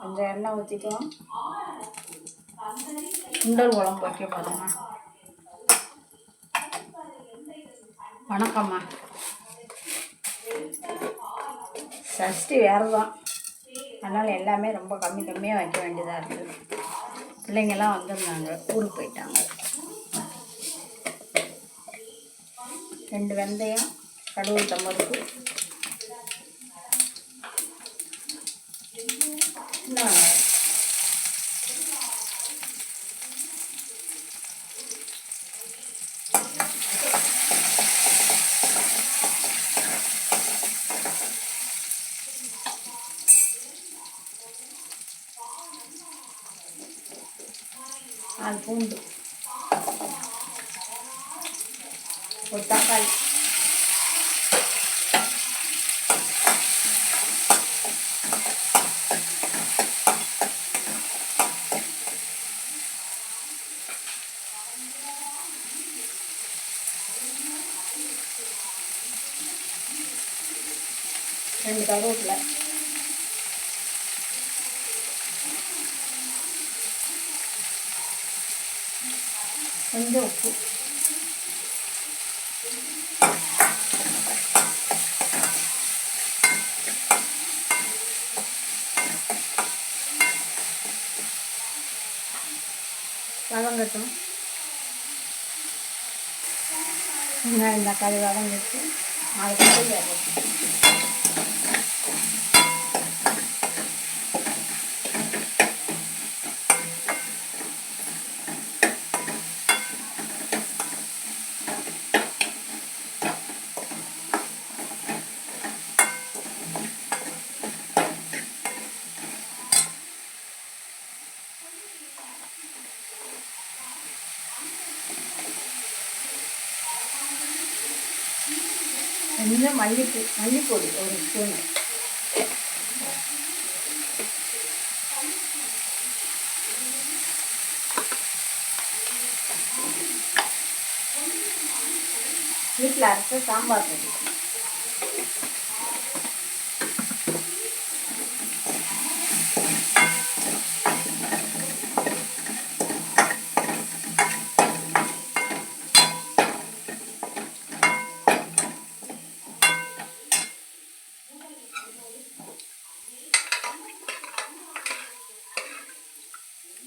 கொஞ்சம் எண்ணெய் ஊற்றிக்கலாம் சுண்டல் குழம்பு வைக்க போகிறோம்மா வணக்கம்மா. சஷ்டி வேறு தான் அதனால் எல்லாமே ரொம்ப கம்மி கம்மியாக வைக்க வேண்டியதாக இருக்குது பிள்ளைங்கள்லாம் வந்திருந்தாங்க. ஊருக்கு போயிட்டாங்க. ரெண்டு வெந்தயம் கடுகு தம்பருக்கு சின்ன வெங்காயம் நாலு பூண்டு ஒரு தக்காளி ரெண்டு கருவேப்பிலை கொஞ்சம் உப்பு. வதங்கட்டும் வெங்காயம் தக்காளி வதங்கிட்டு நாளைக்கு போய் கொஞ்சம் மல்லிப்பூ மல்லிப்பொடி ஒரு ஸ்பூன் வீட்டில் அரைச்ச சாம்பார் பொடி.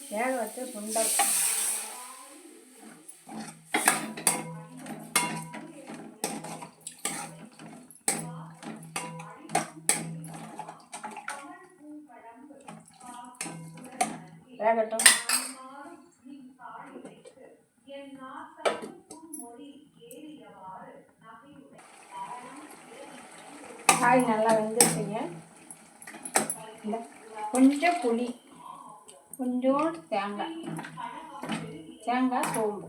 வேக வச்ச சுண்டல். வேகட்டும். காய் நல்லா வெந்துருச்சுங்க. கொஞ்சம் புளி. கொஞ்சோண்டு தேங்காய். தேங்காய் சோம்பு.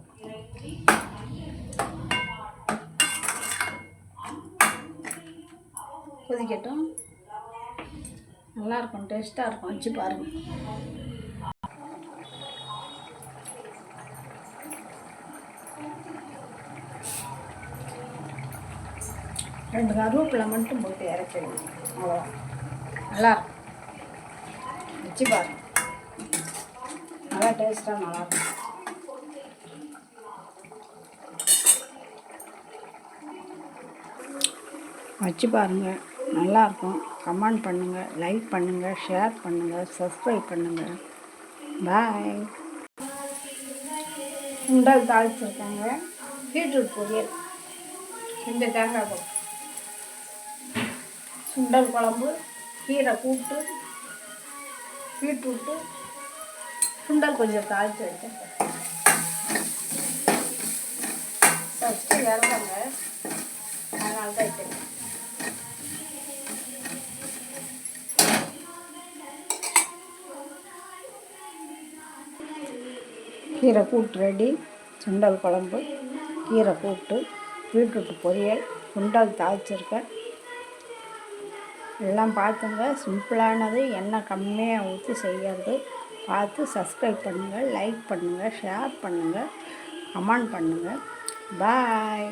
கொதிக்கட்டும். நல்லாயிருக்கும் டேஸ்ட்டாக இருக்கும் வச்சு பாருங்கள் ரெண்டு கருவேப்பிலை மட்டும் போட்டு இறக்கிடுங்க. அவ்வளோ நல்லாயிருக்கும். வச்சு பாருங்கள் நல்லா டேஸ்ட்டாக நல்லாயிருக்கும் வச்சு பாருங்கள் நல்லாயிருக்கும் கமெண்ட் பண்ணுங்கள் லைக் பண்ணுங்கள் ஷேர் பண்ணுங்கள் சப்ஸ்கிரைப் பண்ணுங்கள் பாய் சுண்டல் தாளிச்சிருக்காங்க பீட்ரூட் பொரியல். இந்த தேங்காய் சுண்டல் குழம்பு கீரை கூட்டு பீட்ரூட்டு சுண்டல் கொஞ்சம் தாளித்து வச்சேன் ஃபஸ்ட்டு இறந்தாங்க அதனால தான் வைக்கிறேன் கீரை கூட்டு ரெடி. சுண்டல் குழம்பு கீரை கூட்டு பீட்ரூட் பொரியல் சுண்டல் தாளிச்சிருக்கேன். எல்லாம் பார்த்துங்க. சிம்பிளானது எண்ணெய் கம்மியாக ஊற்றி செய்கிறது பார்த்து சப்ஸ்கிரைப் பண்ணுங்கள் லைக் பண்ணுங்கள் ஷேர் பண்ணுங்கள் கமெண்ட் பண்ணுங்கள் பாய்